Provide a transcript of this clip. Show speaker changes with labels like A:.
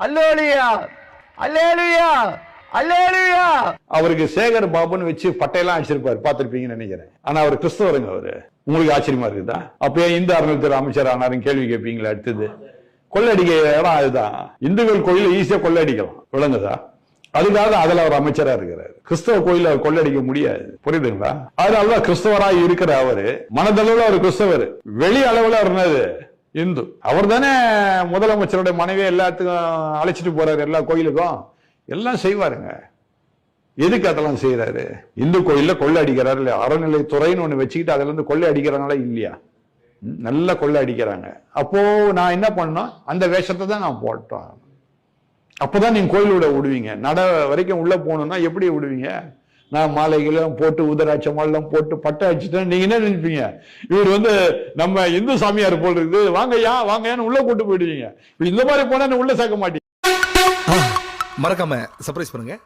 A: அல்லேலுயா அல்லேலுயா அல்லேலுயா.
B: அவருக்கு சேகர் பாபுன்னு வச்சு பட்டையெல்லாம் அடிச்சிருப்பாரு பார்த்துருப்பீங்கன்னு நினைக்கிறேன். ஆனா அவர் கிறிஸ்தவருங்க அவரு. உங்களுக்கு ஆச்சரியமா இருக்குதா? அப்பயே இந்து அறநிலையத்துறை அமைச்சர் ஆனாரும் கேள்வி கேட்பீங்களா அடுத்தது. கொள்ளடிக்க இடம் அதுதான். இந்துக்கள் கோயில் ஈஸியா கொள்ளடிக்கலாம். விளங்குதா? அதுக்காக அதுல அவர் அமைச்சரா இருக்கிறாரு. கிறிஸ்தவ கோயில அவர் கொள்ளடிக்க முடியாது. புரியுதுங்களா? அதனாலதான் கிறிஸ்தவராய் இருக்கிற அவரு மனதளவுல அவர் கிறிஸ்தவர். வெளி அளவுல அவர் என்னது? இந்து. அவர் தானே முதலமைச்சருடைய மனைவியை எல்லாத்துக்கும் அழைச்சிட்டு போறாரு எல்லா கோயிலுக்கும்? எல்லாம் செய்வாருங்க. எதுக்கு அதெல்லாம் செய்யறாரு இந்து கோயில்ல கொள்ளை அடிக்கிறாரு இல்லையா? அறநிலைத்துறைன்னு ஒன்று வச்சுக்கிட்டு அதுல இருந்து கொள்ளை அடிக்கிறாங்களா இல்லையா? நல்லா கொள்ளை அடிக்கிறாங்க. அப்போ நான் என்ன பண்ணோம் அந்த வேஷத்தை தான் நான் போட்டோம் அப்போதான் நீங்க கோயிலோட விடுவீங்க நட வரைக்கும் உள்ள போகணும்னா எப்படி விடுவீங்க நான் மாலைகளும் போட்டு உதராட்சம் எல்லாம் போட்டு பட்டை அடிச்சுட்டேன். நீங்க என்ன நினைப்பீங்க? இவர் வந்து நம்ம இந்து சாமியார் போல் இருக்குது. வாங்கய்யா வாங்கய்யான்னு உள்ள கூட்டு போயிடுவீங்க. இந்த மாதிரி போனா உள்ள சேர்க்க மாட்டீங்க?
C: மறக்காம சர்ப்ரைஸ் பண்ணுங்க.